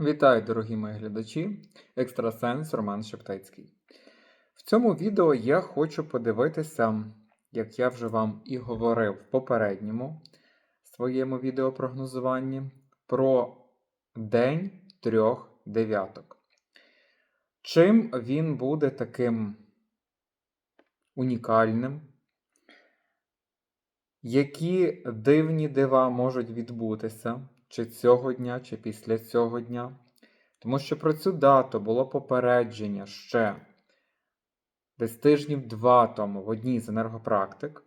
Вітаю, дорогі мої глядачі! Екстрасенс Роман Шептицький. В цьому відео я хочу подивитися, як я вже вам і говорив в попередньому своєму відеопрогнозуванні, про День трьох дев'яток. Чим він буде таким унікальним? Які дивні дива можуть відбутися, чи цього дня, чи після цього дня? Тому що про цю дату було попередження ще десь тижнів два тому в одній з енергопрактик.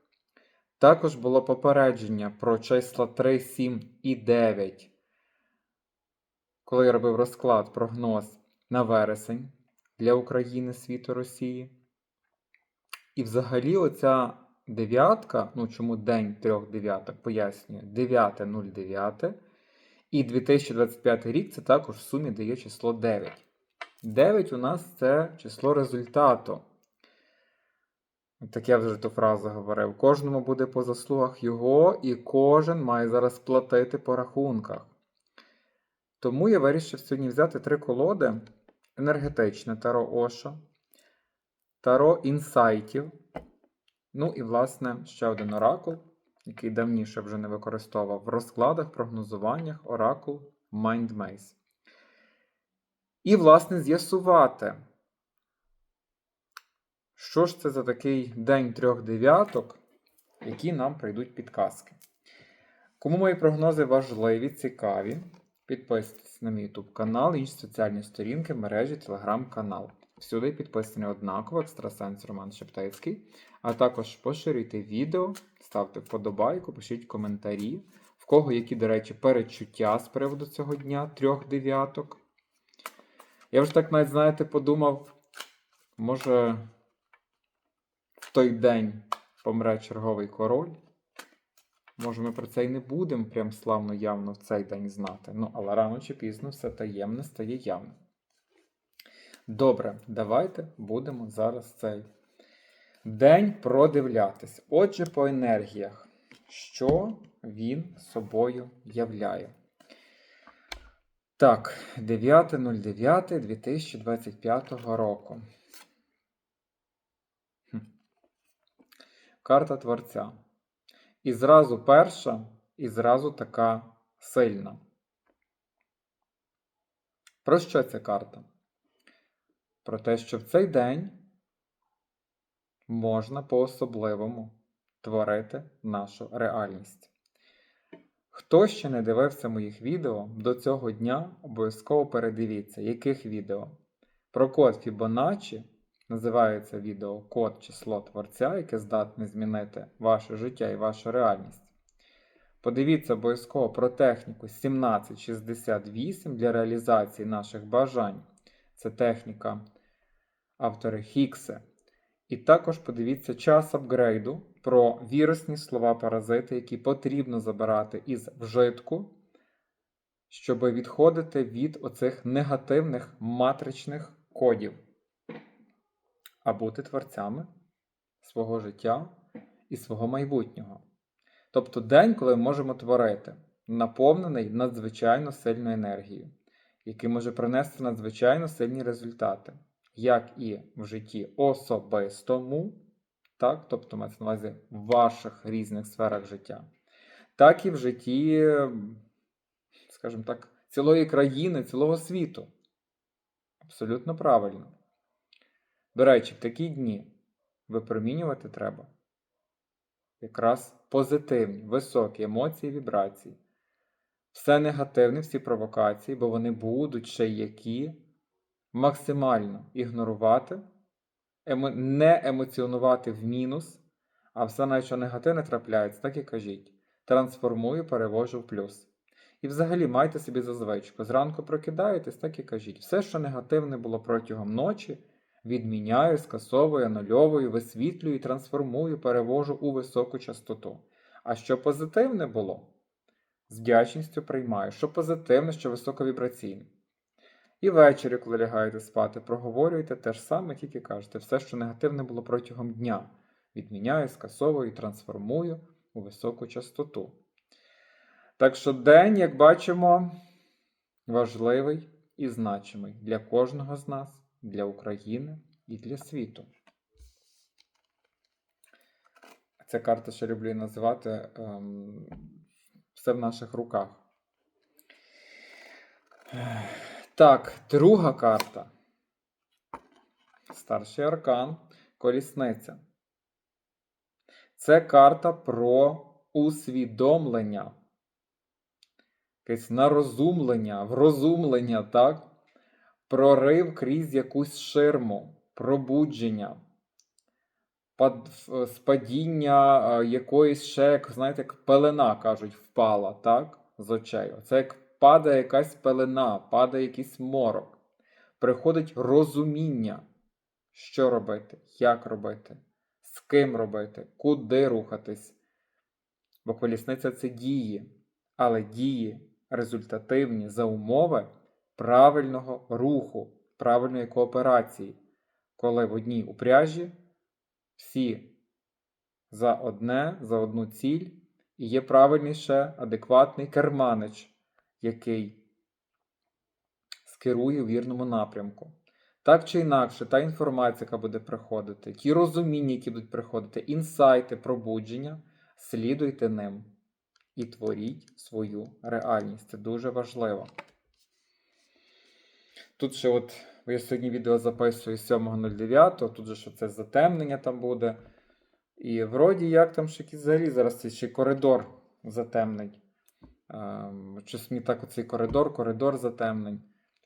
Також було попередження про числа 3, 7 і 9, коли я робив розклад, прогноз на вересень для України, світу Росії. І взагалі, оця дев'ятка, ну чому день трьох дев'яток, пояснюю, 9.09. І 2025 рік це також в сумі дає число 9. 9 у нас це число результату. Так я вже ту фразу говорив. Кожному буде по заслугах його, і кожен має зараз платити по рахунках. Тому я вирішив сьогодні взяти три колоди: енергетичне таро Оша, таро інсайтів. Ну і, власне, ще один оракул, який давніше вже не використовував в розкладах, прогнозуваннях оракул MindMaze. І, власне, з'ясувати, що ж це за такий день трьох дев'яток, які нам прийдуть підказки. Кому мої прогнози важливі, цікаві, підписуйтесь на мій YouTube канал, інші соціальні сторінки мережі Телеграм-канал. Всюди підписаний однаково екстрасенс Роман Шептицький. А також поширюйте відео, ставте вподобайку, пишіть коментарі, в кого які, до речі, перечуття з приводу цього дня трьох дев'яток. Я вже так навіть, знаєте, подумав, може в той день помре черговий король. Може, ми про це й не будемо прям славно явно в цей день знати. Ну, але рано чи пізно все таємне стає явним. Добре, давайте будемо зараз цей день продивлятись. Отже, по енергіях, що він собою являє. Так, 9.09.2025 року. Карта Творця. І зразу перша, і зразу така сильна. Про що ця карта? Про те, що в цей день можна по-особливому творити нашу реальність. Хто ще не дивився моїх відео, до цього дня обов'язково передивіться, яких відео. Про код Fibonacci називається відео Код число творця, яке здатне змінити ваше життя і вашу реальність. Подивіться обов'язково про техніку 1768 для реалізації наших бажань. Це техніка автори Хіксе. І також подивіться час апгрейду про вірусні слова паразити, які потрібно забирати із вжитку, щоб відходити від оцих негативних матричних кодів, а бути творцями свого життя і свого майбутнього. Тобто день, коли ми можемо творити, наповнений надзвичайно сильною енергією, який може принести надзвичайно сильні результати як і в житті особистому, так, тобто мається на увазі в ваших різних сферах життя, так і в житті, скажімо так, цілої країни, цілого світу. Абсолютно правильно. До речі, в такі дні випромінювати треба якраз позитивні, високі емоції, вібрації. Все негативне, всі провокації, бо вони будуть ще які максимально ігнорувати, не емоціонувати в мінус, а все навіть що негативне трапляється, так і кажіть. Трансформую, перевожу в плюс. І взагалі майте собі за звичку. Зранку прокидаєтесь, так і кажіть. Все, що негативне було протягом ночі, відміняю, скасовую, анульовую, висвітлюю, трансформую, перевожу у високу частоту. А що позитивне було, з вдячністю приймаю, що позитивне, що високовібраційне. І ввечері, коли лягаєте спати, проговорюйте те ж саме, тільки кажете, все, що негативне було протягом дня. Відміняю, скасовую, трансформую у високу частоту. Так що день, як бачимо, важливий, і значимий для кожного з нас, для України і для світу. Ця карта, що люблю називати, ем, все в наших руках. Так, друга карта. Старший аркан, колісниця. Це карта про усвідомлення, якесь нарозумлення, врозумлення, так? Прорив крізь якусь ширму, пробудження, пад- спадіння е, якоїсь ще, як, знаєте, як пелена, кажуть, впала, так? З очей. Це як падає якась пелена, падає якийсь морок. Приходить розуміння, що робити, як робити, з ким робити, куди рухатись. Бо колісниця це дії, але дії результативні за умови правильного руху, правильної кооперації, коли в одній упряжі всі за одне, за одну ціль, і є правильний ще адекватний керманич, який скерує у вірному напрямку. Так чи інакше, та інформація, яка буде приходити, ті розуміння, які будуть приходити, інсайти, пробудження, слідуйте ним і творіть свою реальність. Це дуже важливо. Тут ще от я сьогодні відео записую 7.09, тут же що це затемнення там буде. І вроді як там ще взагалі зараз ще коридор затемнень. Ем, Щось мені так оцей коридор, коридор затемнень.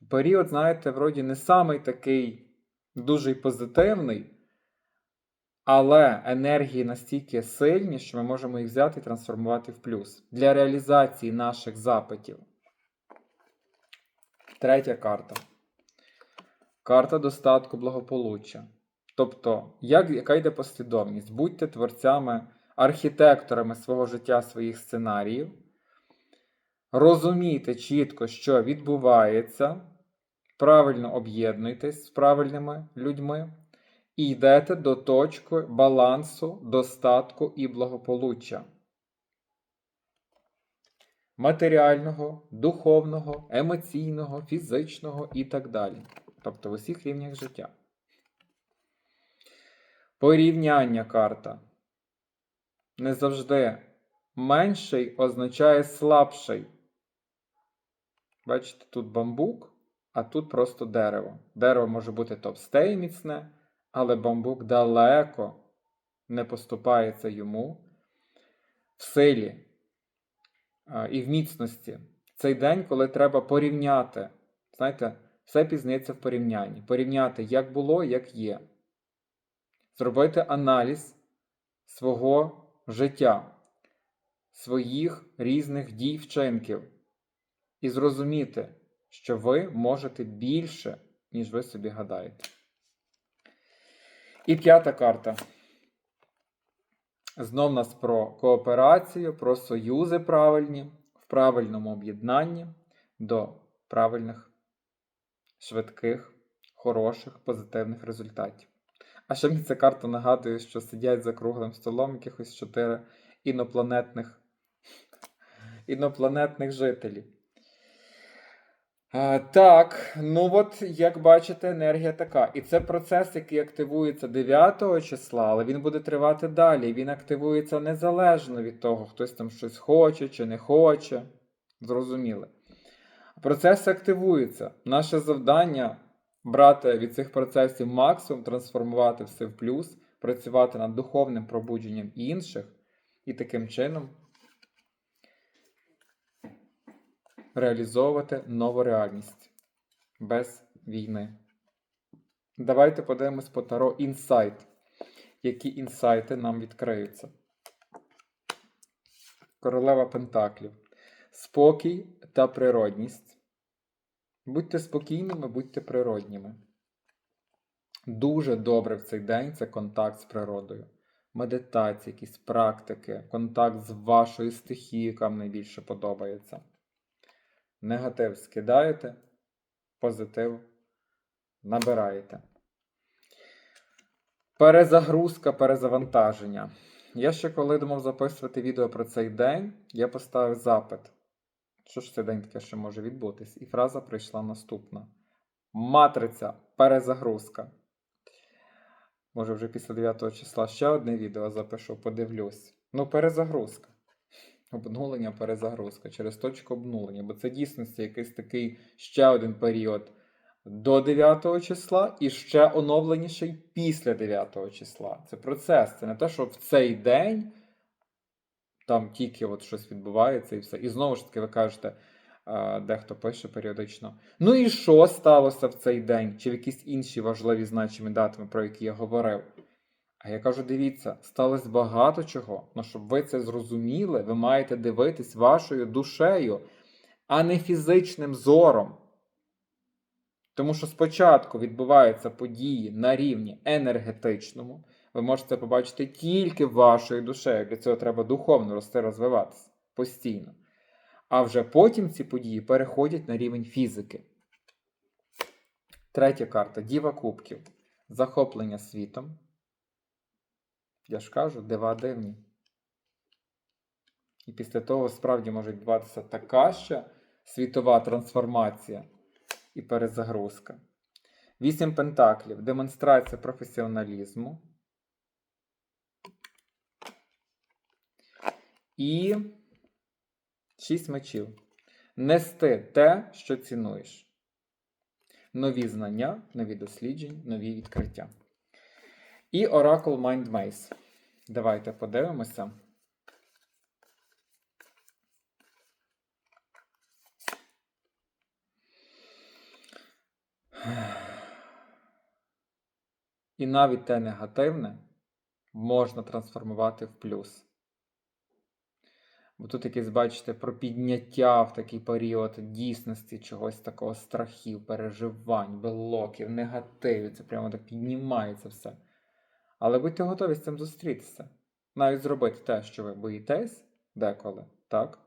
Період, знаєте, вроді не самий такий дуже й позитивний, але енергії настільки сильні, що ми можемо їх взяти і трансформувати в плюс для реалізації наших запитів. Третя карта. Карта достатку благополуччя. Тобто, як, яка йде послідовність? Будьте творцями, архітекторами свого життя, своїх сценаріїв. Розумійте чітко, що відбувається, правильно об'єднуйтесь з правильними людьми і йдете до точки балансу, достатку і благополуччя. Матеріального, духовного, емоційного, фізичного і так далі. Тобто в усіх рівнях життя. Порівняння карта. Не завжди менший означає слабший. Бачите, тут бамбук, а тут просто дерево. Дерево може бути товсте і міцне, але бамбук далеко не поступається йому в силі і в міцності. Цей день, коли треба порівняти, знаєте, все пізнається в порівнянні. Порівняти, як було, як є. Зробити аналіз свого життя, своїх різних дій вчинків і зрозуміти, що ви можете більше, ніж ви собі гадаєте. І п'ята карта. Знов нас про кооперацію, про союзи правильні, в правильному об'єднанні до правильних, швидких, хороших, позитивних результатів. А ще мені ця карта нагадує, що сидять за круглим столом якихось чотири інопланетних, інопланетних жителів. Так, ну от, як бачите, енергія така. І це процес, який активується 9 числа, але він буде тривати далі. Він активується незалежно від того, хтось там щось хоче чи не хоче. Зрозуміли. Процес активується. Наше завдання брати від цих процесів максимум, трансформувати все в плюс, працювати над духовним пробудженням інших і таким чином реалізовувати нову реальність без війни. Давайте подивимось по Таро інсайт. Які інсайти нам відкриються? Королева Пентаклів. Спокій та природність. Будьте спокійними, будьте природніми. Дуже добре в цей день це контакт з природою. Медитації, якісь практики, контакт з вашою стихією, яка вам найбільше подобається. Негатив скидаєте, позитив набираєте. Перезагрузка, перезавантаження. Я ще коли думав записувати відео про цей день, я поставив запит. Що ж цей день таке ще може відбутись? І фраза прийшла наступна: Матриця, перезагрузка. Може, вже після 9 числа ще одне відео запишу, подивлюсь. Ну, перезагрузка. Обнулення, перезагрузка через точку обнулення. Бо це дійсності якийсь такий ще один період до 9 числа і ще оновленіший після 9 числа. Це процес. Це не те, що в цей день там тільки от щось відбувається і все. І знову ж таки, ви кажете, дехто пише періодично. Ну і що сталося в цей день? Чи в якісь інші важливі значимі датами, про які я говорив? А я кажу: дивіться, сталося багато чого. Ну, щоб ви це зрозуміли, ви маєте дивитись вашою душею, а не фізичним зором. Тому що спочатку відбуваються події на рівні енергетичному. Ви можете побачити тільки вашою душею. Для цього треба духовно рости, розвиватися постійно. А вже потім ці події переходять на рівень фізики. Третя карта Діва Кубків. Захоплення світом. Я ж кажу, дива дивні. І після того справді може відбуватися така ще світова трансформація і перезагрузка. Вісім пентаклів. Демонстрація професіоналізму. І шість мечів. Нести те, що цінуєш. Нові знання, нові дослідження, нові відкриття. І Oracle Mind Maze. Давайте подивимося. І навіть те негативне можна трансформувати в плюс. Бо тут якесь, бачите, про підняття в такий період дійсності чогось такого страхів, переживань, блоків, негативів. Це прямо так піднімається все. Але будьте готові з цим зустрітися. Навіть зробити те, що ви боїтесь деколи, так?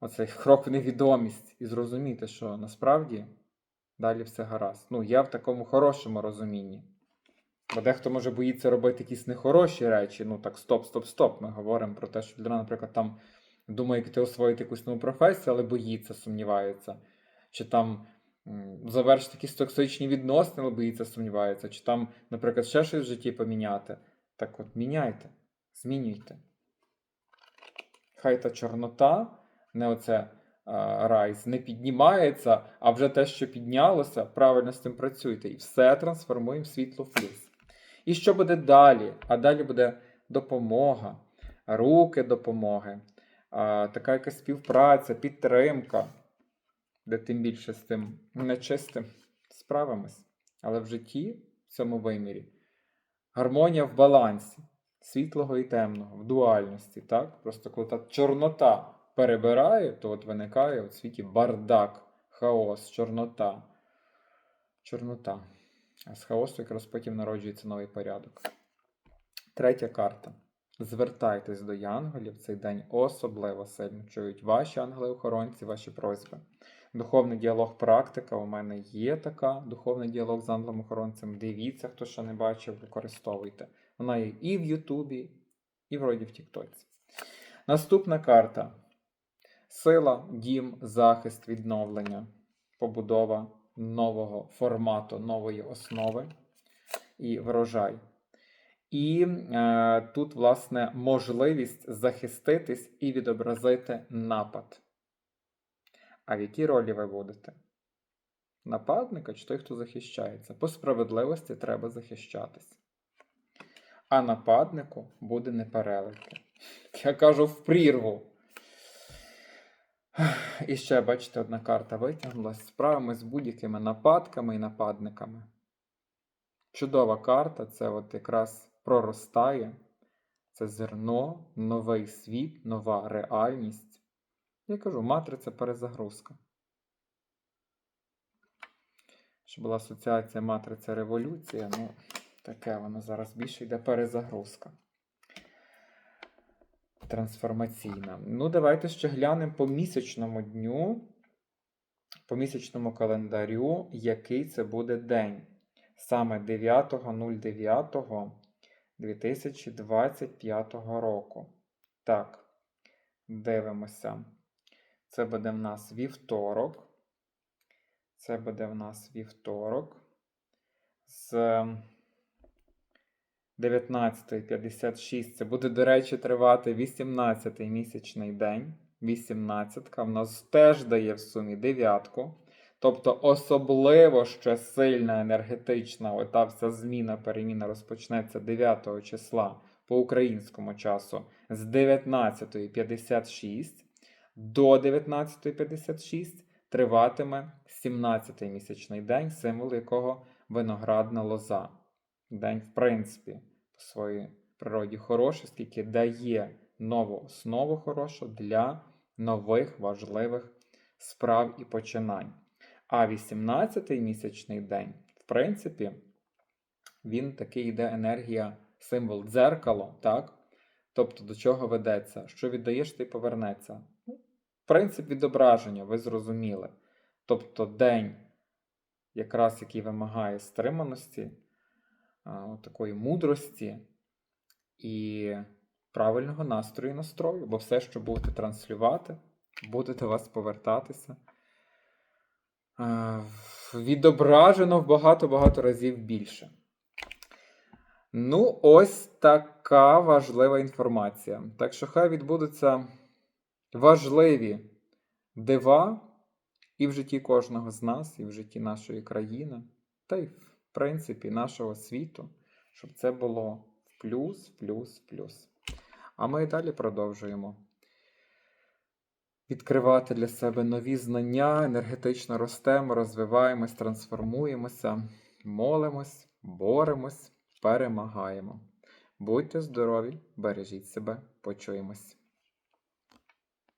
Оцей крок в невідомість і зрозуміти, що насправді далі все гаразд. Ну, я в такому хорошому розумінні. Бо дехто може боїться робити якісь нехороші речі. Ну так, стоп, стоп, стоп. Ми говоримо про те, що людина, наприклад, там думає піти освоїти якусь нову професію, але боїться, сумнівається. Чи там завершити якісь токсичні відносини, але боїться, сумнівається. Чи там, наприклад, ще щось в житті поміняти. Так от, міняйте, змінюйте. Хай та чорнота, не оце а, райс, не піднімається, а вже те, що піднялося, правильно з тим працюйте. І все трансформуємо в світло в плюс. І що буде далі? А далі буде допомога, руки допомоги, а, така якась співпраця, підтримка, де тим більше з тим нечистим справимось. Але в житті, в цьому вимірі, гармонія в балансі світлого і темного, в дуальності. так? Просто коли та чорнота перебирає, то от виникає у світі бардак, хаос, чорнота. Чорнота. А з хаосу якраз потім народжується новий порядок. Третя карта. Звертайтесь до янголів. Цей день особливо сильно чують ваші ангели-охоронці, ваші просьби. Духовний діалог практика. У мене є така. Духовний діалог з ангелом-охоронцем. Дивіться, хто ще не бачив, використовуйте. Вона є і в Ютубі, і вроді в Тіктоці. Наступна карта. Сила, дім, захист, відновлення, побудова нового формату, нової основи і врожай. І е, тут, власне, можливість захиститись і відобразити напад. А в якій ролі ви будете? Нападника чи той, хто захищається? По справедливості треба захищатись. А нападнику буде непереливки. Я кажу в прірву. І ще, бачите, одна карта витягнулася. Справимось з будь-якими нападками і нападниками. Чудова карта це от якраз проростає. Це зерно, новий світ, нова реальність. Я кажу, матриця перезагрузка. Що була асоціація матриця революція, ну, таке воно зараз більше йде перезагрузка трансформаційна. Ну, давайте ще глянемо по місячному дню, по місячному календарю, який це буде день. Саме 9.09.2025 року. Так, дивимося. Це буде в нас вівторок. Це буде в нас вівторок. З 19.56. Це буде, до речі, тривати 18-й місячний день. 18-ка в нас теж дає в сумі дев'ятку. Тобто особливо ще сильна енергетична ота вся зміна, переміна розпочнеться 9 числа по українському часу з 19.56 до 19.56 триватиме 17-й місячний день, символ якого виноградна лоза. День, в принципі, по своїй природі хороший, оскільки дає нову основу хорошу для нових важливих справ і починань. А 18-й місячний день, в принципі, він такий йде енергія, символ дзеркало, так? Тобто до чого ведеться? Що віддаєш, ти повернеться. Принцип відображення, ви зрозуміли. Тобто день, якраз який вимагає стриманості, такої мудрості і правильного настрою і настрою, бо все, що будете транслювати, буде до вас повертатися. Відображено в багато-багато разів більше. Ну, ось така важлива інформація. Так що хай відбудуться важливі дива і в житті кожного з нас, і в житті нашої країни, та й в принципі нашого світу, щоб це було в плюс, плюс, плюс. А ми і далі продовжуємо відкривати для себе нові знання, енергетично ростемо, розвиваємось, трансформуємося, молимось, боремось, перемагаємо. Будьте здорові, бережіть себе, почуємось.